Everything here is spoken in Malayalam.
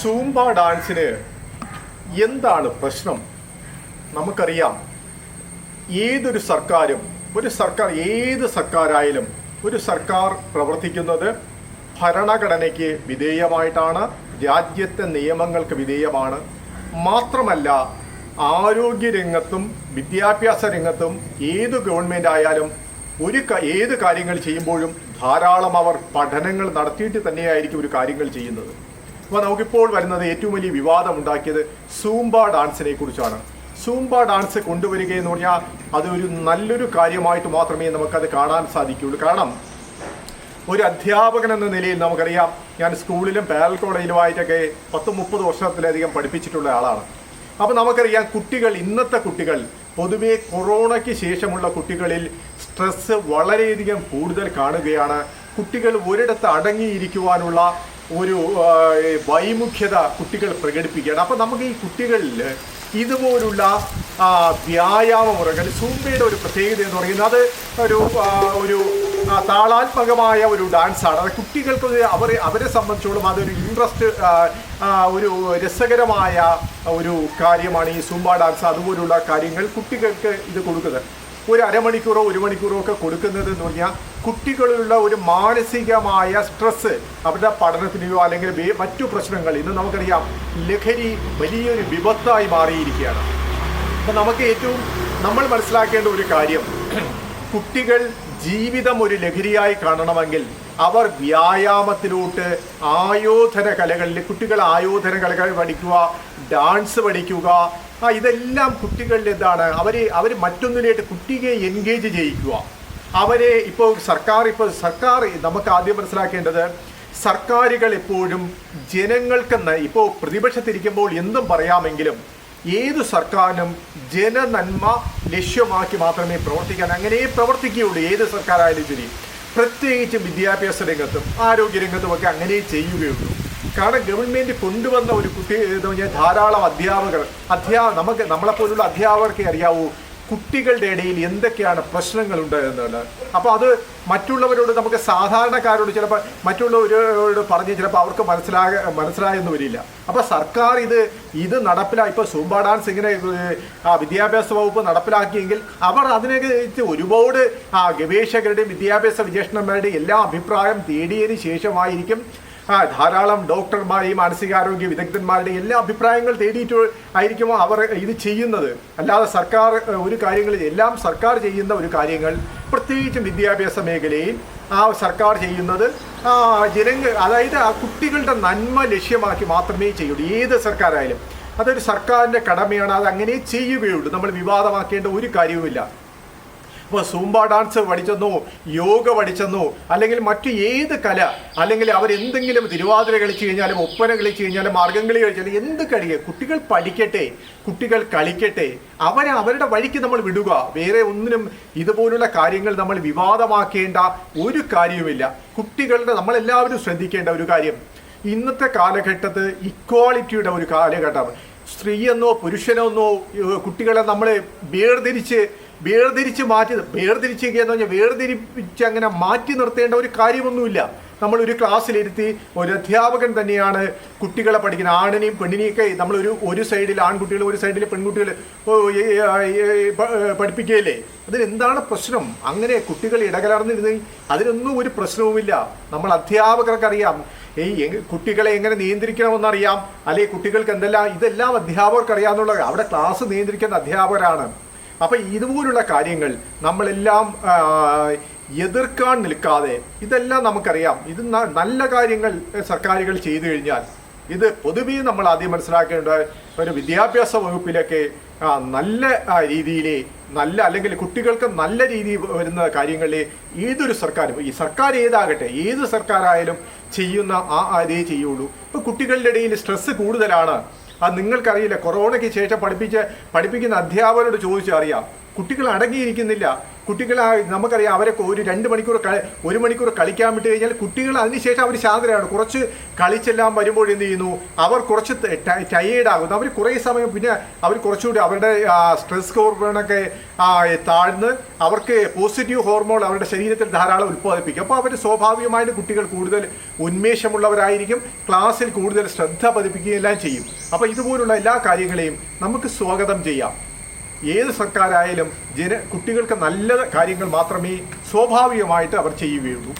സൂംബ ഡാൻസിന് എന്താണ് പ്രശ്നം? നമുക്കറിയാം. ഏതൊരു സർക്കാരും ഒരു സർക്കാർ ഏത് സർക്കാരായാലും ഒരു സർക്കാർ പ്രവർത്തിക്കുന്നത് ഭരണഘടനയ്ക്ക് വിധേയമായിട്ടാണ് രാജ്യത്തെ നിയമങ്ങൾക്ക് വിധേയമാണ്. മാത്രമല്ല ആരോഗ്യരംഗത്തും വിദ്യാഭ്യാസ രംഗത്തും ഏത് ഗവൺമെന്റ് ആയാലും ഒരു ഏത് കാര്യങ്ങൾ ചെയ്യുമ്പോഴും ധാരാളം അവർ പഠനങ്ങൾ നടത്തിയിട്ട് തന്നെയായിരിക്കും ഒരു കാര്യങ്ങൾ ചെയ്യുന്നത്. അപ്പോൾ നമുക്കിപ്പോൾ വരുന്നത് ഏറ്റവും വലിയ വിവാദം ഉണ്ടാക്കിയത് സൂംബ ഡാൻസിനെ കുറിച്ചാണ്. സൂംബ ഡാൻസ് കൊണ്ടുവരിക എന്ന് പറഞ്ഞാൽ അതൊരു നല്ലൊരു കാര്യമായിട്ട് മാത്രമേ നമുക്കത് കാണാൻ സാധിക്കുകയുള്ളൂ. കാരണം ഒരു അധ്യാപകൻ എന്ന നിലയിൽ നമുക്കറിയാം ഞാൻ സ്കൂളിലും പാരൽ കോളേജിലുമായിട്ടൊക്കെ പത്ത് മുപ്പത് വർഷത്തിലധികം പഠിപ്പിച്ചിട്ടുള്ള ആളാണ്. അപ്പോൾ നമുക്കറിയാം കുട്ടികൾ ഇന്നത്തെ കുട്ടികൾ പൊതുവേ കൊറോണയ്ക്ക് ശേഷമുള്ള കുട്ടികളിൽ സ്ട്രെസ്സ് വളരെയധികം കൂടുതൽ കാണുകയാണ്. കുട്ടികൾ ഒരിടത്ത് അടങ്ങിയിരിക്കുവാനുള്ള ഒരു വൈമുഖ്യത കുട്ടികൾ പ്രകടിപ്പിക്കുകയാണ്. അപ്പോൾ നമുക്ക് ഈ കുട്ടികളിൽ ഇതുപോലുള്ള വ്യായാമ മുറകൾ സൂംബയുടെ ഒരു പ്രത്യേകത എന്ന് പറയുന്നത് അത് ഒരു ഒരു താളാത്മകമായ ഒരു ഡാൻസാണ് അത് കുട്ടികൾക്ക് അവർ അവരെ സംബന്ധിച്ചോളം അതൊരു ഇൻട്രസ്റ്റ് ഒരു രസകരമായ ഒരു കാര്യമാണ് ഈ സൂംബ ഡാൻസ് അതുപോലുള്ള കാര്യങ്ങൾ കുട്ടികൾക്ക് ഇത് കൊടുക്കുന്നത്. ഒരു അരമണിക്കൂറോ ഒരു മണിക്കൂറോ ഒക്കെ കൊടുക്കുന്നത് എന്ന് പറഞ്ഞാൽ കുട്ടികളിലുള്ള ഒരു മാനസികമായ സ്ട്രെസ് അവരുടെ പഠനത്തിനെയോ അല്ലെങ്കിൽ മറ്റു പ്രശ്നങ്ങൾ ഇന്ന് നമുക്കറിയാം ലഹരി വലിയൊരു വിപത്തായി മാറിയിരിക്കുകയാണ്. അപ്പം നമുക്ക് ഏറ്റവും നമ്മൾ മനസ്സിലാക്കേണ്ട ഒരു കാര്യം കുട്ടികൾ ജീവിതം ഒരു ലഹരിയായി കാണണമെങ്കിൽ അവർ വ്യായാമത്തിലോട്ട് ആയോധന കലകളിൽ കുട്ടികൾ ആയോധന കലകൾ പഠിക്കുക ഡാൻസ് പഠിക്കുക ആ ഇതെല്ലാം കുട്ടികളിൽ എന്താണ്? അവർ അവർ മറ്റൊന്നിലേക്ക് കുട്ടിയെ എൻഗേജ് ചെയ്യിക്കുക. അവരെ ഇപ്പോൾ സർക്കാർ ഇപ്പോൾ സർക്കാർ നമുക്ക് ആദ്യം മനസ്സിലാക്കേണ്ടത് സർക്കാരുകൾ എപ്പോഴും ജനങ്ങൾക്ക് ഇപ്പോൾ പ്രതിപക്ഷത്തിരിക്കുമ്പോൾ എന്തും പറയാമെങ്കിലും ഏത് സർക്കാരിനും ജനനന്മ ലക്ഷ്യമാക്കി മാത്രമേ പ്രവർത്തിക്കാൻ അങ്ങനെ പ്രവർത്തിക്കുകയുള്ളൂ ഏത് സർക്കാരായാലും ശരി. പ്രത്യേകിച്ചും വിദ്യാഭ്യാസ രംഗത്തും ആരോഗ്യ രംഗത്തും ഒക്കെ അങ്ങനെ ചെയ്യുകയുള്ളൂ. കാരണം ഗവൺമെന്റ് കൊണ്ടുവന്ന ഒരു കുട്ടി എന്ന് പറഞ്ഞാൽ ധാരാളം അധ്യാപകർ അധ്യാ നമുക്ക് നമ്മളെപ്പോലുള്ള അധ്യാപകർക്കേ അറിയാവൂ കുട്ടികളുടെ ഇടയിൽ എന്തൊക്കെയാണ് പ്രശ്നങ്ങളുണ്ട് എന്നുള്ളത്. അപ്പോൾ അത് മറ്റുള്ളവരോട് നമുക്ക് സാധാരണക്കാരോട് ചിലപ്പോൾ മറ്റുള്ളവരോട് പറഞ്ഞ് ചിലപ്പോൾ അവർക്ക് മനസ്സിലാക മനസ്സിലായെന്ന് വരില്ല. അപ്പോൾ സർക്കാർ ഇത് ഇത് നടപ്പിലാ ഇപ്പോൾ സൂംബ ഡാൻസ് ഇങ്ങനെ ആ വിദ്യാഭ്യാസ വകുപ്പ് നടപ്പിലാക്കിയെങ്കിൽ അവർ അതിനെക്കുറിച്ച് ഒരുപാട് ആ ഗവേഷകരുടെയും വിദ്യാഭ്യാസ വിജേഷണന്മാരുടെയും എല്ലാ അഭിപ്രായം തേടിയതിന് ശേഷമായിരിക്കും ധാരാളം ഡോക്ടർമാരെയും മാനസികാരോഗ്യ വിദഗ്ധന്മാരുടെയും എല്ലാ അഭിപ്രായങ്ങൾ തേടിയിട്ട് ആയിരിക്കുമോ അവർ ഇത് ചെയ്യുന്നത്? അല്ലാതെ സർക്കാർ ഒരു കാര്യങ്ങളിൽ എല്ലാം സർക്കാർ ചെയ്യുന്ന ഒരു കാര്യങ്ങൾ പ്രത്യേകിച്ചും വിദ്യാഭ്യാസ മേഖലയിൽ ആ സർക്കാർ ചെയ്യുന്നത് ജനങ്ങൾ അതായത് ആ കുട്ടികളുടെ നന്മ ലക്ഷ്യമാക്കി മാത്രമേ ചെയ്യുള്ളൂ. ഏത് സർക്കാരായാലും. അതൊരു സർക്കാരിന്റെ കടമയാണ്. അത് അങ്ങനെ ചെയ്യുകയുള്ളൂ. നമ്മൾ വിവാദമാക്കേണ്ട ഒരു കാര്യവുമില്ല. ഇപ്പോൾ സൂംബ ഡാൻസ് പഠിച്ചെന്നോ യോഗ പഠിച്ചെന്നോ അല്ലെങ്കിൽ മറ്റു ഏത് കല അല്ലെങ്കിൽ അവരെന്തെങ്കിലും തിരുവാതിര കളിച്ചു കഴിഞ്ഞാലും ഒപ്പന കളിച്ചു കഴിഞ്ഞാലും മാർഗംകളി കളിച്ചാലും എന്ത് കളിയെ കുട്ടികൾ പഠിക്കട്ടെ കുട്ടികൾ കളിക്കട്ടെ അവരെ അവരുടെ വഴിക്ക് നമ്മൾ വിടുക. വേറെ ഒന്നിനും ഇതുപോലുള്ള കാര്യങ്ങൾ നമ്മൾ വിവാദമാക്കേണ്ട ഒരു കാര്യവുമില്ല. കുട്ടികളുടെ നമ്മളെല്ലാവരും ശ്രദ്ധിക്കേണ്ട ഒരു കാര്യം. ഇന്നത്തെ കാലഘട്ടത്ത് ഇക്വാളിറ്റിയുടെ ഒരു കാലഘട്ടം. സ്ത്രീയെന്നോ പുരുഷനെന്നോ കുട്ടികളെ നമ്മൾ വേർതിരിച്ച് വേർതിരിച്ച് മാറ്റി വേർതിരിച്ചിരിക്കുക എന്ന് പറഞ്ഞാൽ വേർതിരിപ്പിച്ച് അങ്ങനെ മാറ്റി നിർത്തേണ്ട ഒരു കാര്യമൊന്നുമില്ല. നമ്മളൊരു ക്ലാസ്സിലിരുത്തി ഒരു അധ്യാപകൻ തന്നെയാണ് കുട്ടികളെ പഠിക്കുന്നത് ആണിനെയും പെണ്ണിനെയൊക്കെ നമ്മളൊരു ഒരു സൈഡിൽ ആൺകുട്ടികൾ ഒരു സൈഡിൽ പെൺകുട്ടികൾ പഠിപ്പിക്കുകയല്ലേ? അതിനെന്താണ് പ്രശ്നം? അങ്ങനെ കുട്ടികൾ ഇടകലർന്നിരുന്ന് അതിനൊന്നും ഒരു പ്രശ്നവുമില്ല. നമ്മൾ അധ്യാപകർക്കറിയാം. ഈ കുട്ടികളെ എങ്ങനെ നിയന്ത്രിക്കണമെന്നറിയാം. അല്ലെങ്കിൽ കുട്ടികൾക്ക് എന്തെല്ലാം ഇതെല്ലാം അധ്യാപകർക്ക് അറിയാമെന്നുള്ള അവിടെ ക്ലാസ് നിയന്ത്രിക്കുന്ന അധ്യാപകരാണ്. അപ്പം ഇതുപോലുള്ള കാര്യങ്ങൾ നമ്മളെല്ലാം എതിർക്കാൻ നിൽക്കാതെ ഇതെല്ലാം നമുക്കറിയാം. ഇത് നല്ല കാര്യങ്ങൾ സർക്കാരുകൾ ചെയ്തു കഴിഞ്ഞാൽ ഇത് പൊതുവേ നമ്മൾ ആദ്യം മനസ്സിലാക്കേണ്ട ഒരു വിദ്യാഭ്യാസ വകുപ്പിലൊക്കെ നല്ല രീതിയിൽ നല്ല അല്ലെങ്കിൽ കുട്ടികൾക്ക് നല്ല രീതിയിൽ വരുന്ന കാര്യങ്ങളിൽ ഏതൊരു സർക്കാരും ഈ സർക്കാർ ഏതാകട്ടെ ഏത് സർക്കാരായാലും ചെയ്യുന്ന ആ അതേ ചെയ്യുള്ളൂ. ഇപ്പോൾ കുട്ടികളുടെ ഇടയിൽ സ്ട്രെസ്സ് കൂടുതലാണ്. അത് നിങ്ങൾക്കറിയില്ല. കൊറോണയ്ക്ക് ശേഷം പഠിപ്പിച്ച് പഠിപ്പിക്കുന്ന അധ്യാപകരോട് ചോദിച്ചാൽ അറിയാം കുട്ടികൾ അടങ്ങിയിരിക്കുന്നില്ല കുട്ടികൾ നമുക്കറിയാം അവരൊക്കെ ഒരു രണ്ട് മണിക്കൂർ ഒരു മണിക്കൂർ കളിക്കാൻ വിട്ട് കഴിഞ്ഞാൽ കുട്ടികൾ അതിനുശേഷം അവർ ശാന്തരാണ്. കുറച്ച് കളിച്ചെല്ലാം വരുമ്പോൾ എന്ത് ചെയ്യുന്നു? അവർ കുറച്ച് ടയേർഡാകുന്നു അവർ കുറേ സമയം പിന്നെ അവർ കുറച്ചുകൂടി അവരുടെ സ്ട്രെസ് ഹോർമോണൊക്കെ താഴ്ന്ന് അവർക്ക് പോസിറ്റീവ് ഹോർമോൺ അവരുടെ ശരീരത്തിൽ ധാരാളം ഉത്പാദിപ്പിക്കും അപ്പോൾ അവർ സ്വാഭാവികമായിട്ട് കുട്ടികൾ കൂടുതൽ ഉന്മേഷമുള്ളവരായിരിക്കും. ക്ലാസ്സിൽ കൂടുതൽ ശ്രദ്ധ പതിപ്പിക്കുകയെല്ലാം ചെയ്യും. അപ്പോൾ ഇതുപോലുള്ള എല്ലാ കാര്യങ്ങളെയും നമുക്ക് സ്വാഗതം ചെയ്യാം. ഏത് സർക്കാരായാലും ജന കുട്ടികൾക്ക് നല്ല കാര്യങ്ങൾ മാത്രമേ സ്വാഭാവികമായിട്ട് അവർ ചെയ്യുകയുള്ളൂ.